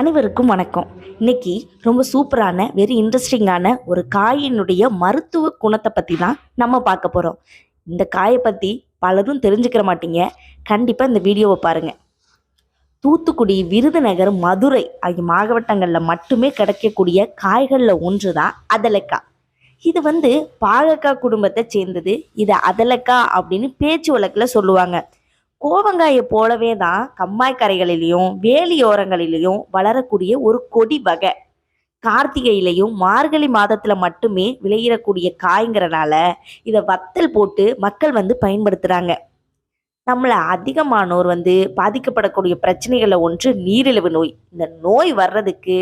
அனைவருக்கும் வணக்கம். இன்னைக்கு ரொம்ப சூப்பரான வெரி இன்ட்ரெஸ்டிங்கான ஒரு காயினுடைய மருத்துவ குணத்தை பற்றி தான் நம்ம பார்க்க போகிறோம் இந்த காயை பற்றி பலரும் தெரிஞ்சுக்கிற மாட்டீங்க. கண்டிப்பாக இந்த வீடியோவை பாருங்கள் தூத்துக்குடி விருதுநகர் மதுரை ஆகிய மாவட்டங்களில் மட்டுமே கிடைக்கக்கூடிய காய்களில் ஒன்று தான் அதலக்காய். இது வந்து பாகக்காய் குடும்பத்தை சேர்ந்தது. இது அதலக்காய் அப்படின்னு பேச்சு வழக்கில் சொல்லுவாங்க. கோவங்காயை போலவே தான் கம்மாய் கரைகளிலையும் வேலியோரங்களிலையும் வளரக்கூடிய ஒரு கொடி வகை. கார்த்திகையிலையும் மார்கழி மாதத்துல மட்டுமே விளையிடக்கூடிய காய்ங்கிறனால இதை வத்தல் போட்டு மக்கள் வந்து பயன்படுத்துறாங்க. நம்மளை அதிகமானோர் வந்து பாதிக்கப்படக்கூடிய பிரச்சனைகளில் ஒன்று நீரிழிவு நோய். இந்த நோய் வர்றதுக்கு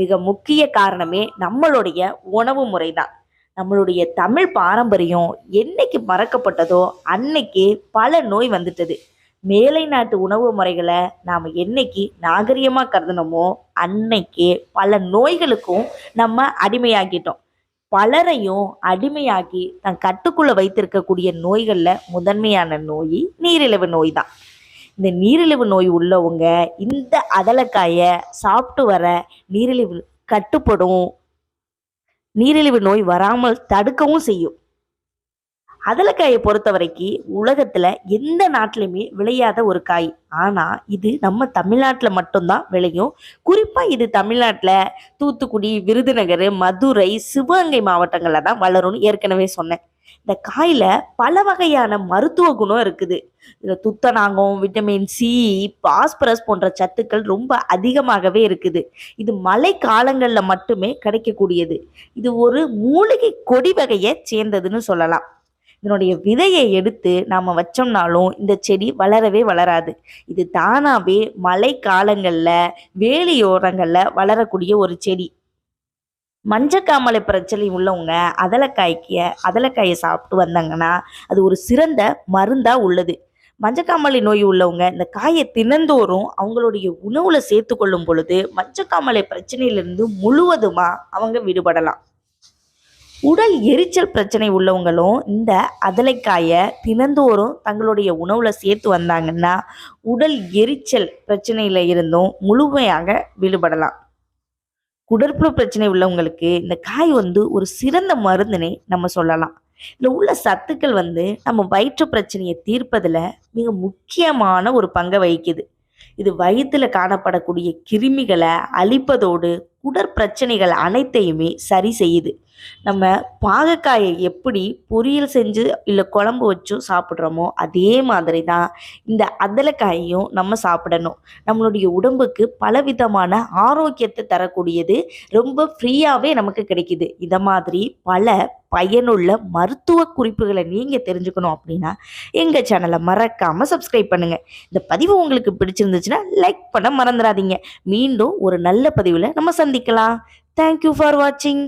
மிக முக்கிய காரணமே நம்மளுடைய உணவு முறை தான் நம்மளுடைய தமிழ் பாரம்பரியம் என்னைக்கு மறக்கப்பட்டதோ அன்னைக்கு பல நோய் வந்துட்டது. மேலை நாட்டு உணவு முறைகளை நாம் என்னைக்கு நாகரிகமாக கருதணுமோ அன்னைக்கு பல நோய்களுக்கும் நம்ம அடிமையாகிட்டோம். பலரையும் அடிமையாக்கி தன் கட்டுக்குள்ளே வைத்திருக்கக்கூடிய நோய்களில் முதன்மையான நோய் நீரிழிவு நோய் தான். இந்த நீரிழிவு நோய் உள்ளவங்க இந்த அதலக்காயை சாப்பிட்டு வர நீரிழிவு கட்டுப்படும் நீரிழிவு நோய் வராமல் தடுக்கவும் செய்யும். அதலக்காயை பொறுத்த வரைக்கும் உலகத்தில் எந்த நாட்டிலையுமே விளையாத ஒரு காய். ஆனால் இது நம்ம தமிழ்நாட்டில் மட்டும்தான் விளையும். குறிப்பாக இது தமிழ்நாட்டில் தூத்துக்குடி விருதுநகர் மதுரை சிவகங்கை மாவட்டங்களில் தான் வளரும்னு ஏற்கனவே சொன்னேன். இந்த காயில் பல வகையான மருத்துவ குணம் இருக்குது. இதில் துத்தநாகம் விட்டமின் சி பாஸ்பரஸ் போன்ற சத்துக்கள் ரொம்ப அதிகமாகவே இருக்குது. இது மழை காலங்களில் மட்டுமே கிடைக்கக்கூடியது. இது ஒரு மூலிகை கொடி வகையை சேர்ந்ததுன்னு சொல்லலாம். இதனுடைய விதையை எடுத்து நாம் வச்சோம்னாலும் இந்த செடி வளரவே வளராது. இது தானாகவே மழை காலங்களில் வேலியோரங்களில் வளரக்கூடிய ஒரு செடி. மஞ்சக்காமலை பிரச்சனை உள்ளவங்க அதலக்காய்க்கு அதலக்காயை சாப்பிட்டு வந்தாங்கன்னா அது ஒரு சிறந்த மருந்தாக உள்ளது. மஞ்சக்காமலை நோய் உள்ளவங்க இந்த காயை தினந்தோறும் அவங்களுடைய உணவுல சேர்த்து கொள்ளும் பொழுது மஞ்சக்காமலை பிரச்சனையிலிருந்து முழுவதுமாக அவங்க விடுபடலாம். உடல் எரிச்சல் பிரச்சனை உள்ளவங்களும் இந்த அதலைக்காயை தினந்தோறும் தங்களுடைய உணவில் சேர்த்து வந்தாங்கன்னா உடல் எரிச்சல் பிரச்சனையில் இருந்தும் முழுமையாக விடுபடலாம். குடற்புழு பிரச்சனை உள்ளவங்களுக்கு இந்த காய் வந்து ஒரு சிறந்த மருந்தினை நம்ம சொல்லலாம். இதில் உள்ள சத்துக்கள் வந்து நம்ம வயிற்று பிரச்சனையை தீர்ப்பதில் மிக முக்கியமான ஒரு பங்கை வகிக்குது. இது வயிற்றில் காணப்படக்கூடிய கிருமிகளை அழிப்பதோடு குடற்பிரச்சனைகள் அனைத்தையுமே சரி செய்யுது. நம்ம பாகக்காயை எப்படி பொரியல் செஞ்சு இல்லை குழம்பு வச்சும் சாப்பிட்றோமோ அதே மாதிரி தான் இந்த அதலைக்காயையும் நம்ம சாப்பிடணும். நம்மளுடைய உடம்புக்கு பலவிதமான ஆரோக்கியத்தை தரக்கூடியது ரொம்ப ஃப்ரீயாகவே நமக்கு கிடைக்குது. இதை மாதிரி பல பயனுள்ள மருத்துவ குறிப்புகளை நீங்கள் தெரிஞ்சுக்கணும் அப்படின்னா எங்கள் சேனலை மறக்காமல் சப்ஸ்கிரைப் பண்ணுங்கள் இந்த பதிவு உங்களுக்கு பிடிச்சிருந்துச்சுன்னா லைக் பண்ண மறந்துடாதீங்க. மீண்டும் ஒரு நல்ல பதிவில் நம்ம சந்திக்கலாம். தேங்க்யூ ஃபார் வாட்சிங்